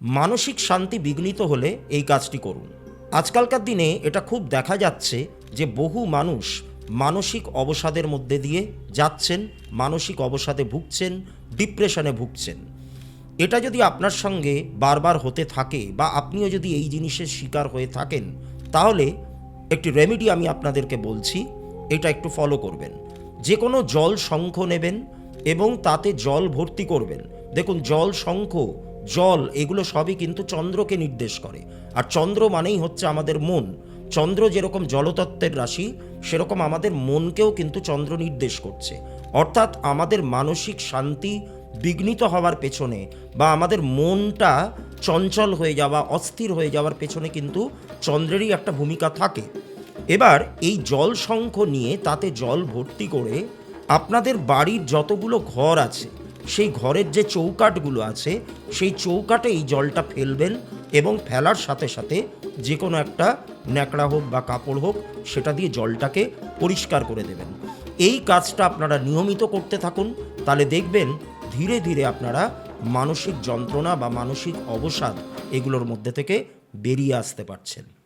মানসিক শান্তি বিঘ্নিত হলে এই কাজটি করুন। আজকালকার দিনে এটা খুব দেখা যাচ্ছে যে বহু মানুষ মানসিক অবসাদের মধ্যে দিয়ে যাচ্ছেন, মানসিক অবসাদে ভুগছেন, ডিপ্রেশনে ভুগছেন। এটা যদি আপনার সঙ্গে বারবার হতে থাকে বা আপনিও যদি এই জিনিসের শিকার হয়ে থাকেন, তাহলে একটি রেমেডি আমি আপনাদেরকে বলছি, এটা একটু ফলো করবেন। যে কোনো জল শঙ্খ নেবেন এবং তাতে জল ভর্তি করবেন। দেখুন, জল শঙ্খ জল, এগুলো সবই কিন্তু চন্দ্রকে নির্দেশ করে। আর চন্দ্র মানেই হচ্ছে আমাদের মন। চন্দ্র যেরকম জলতত্ত্বের রাশি, সেরকম আমাদের মনকেও কিন্তু চন্দ্র নির্দেশ করছে। অর্থাৎ আমাদের মানসিক শান্তি বিঘ্নিত হওয়ার পেছনে বা আমাদের মনটা চঞ্চল হয়ে যাওয়া, অস্থির হয়ে যাওয়ার পেছনে কিন্তু চন্দ্রেরই একটা ভূমিকা থাকে। এবার এই জল শঙ্খ নিয়ে তাতে জল ভর্তি করে আপনাদের বাড়ির যতগুলো ঘর আছে সেই ঘরের যে চৌকাটগুলো আছে, সেই চৌকাটে এই জলটা ফেলবেন এবং ফেলার সাথে সাথে যে কোনো একটা ন্যাকড়া হোক বা কাপড় হোক, সেটা দিয়ে জলটাকে পরিষ্কার করে দেবেন। এই কাজটা আপনারা নিয়মিত করতে থাকুন, তাহলে দেখবেন ধীরে ধীরে আপনারা মানসিক যন্ত্রণা বা মানসিক অবসাদ এগুলোর মধ্যে থেকে বেরিয়ে আসতে পারছেন।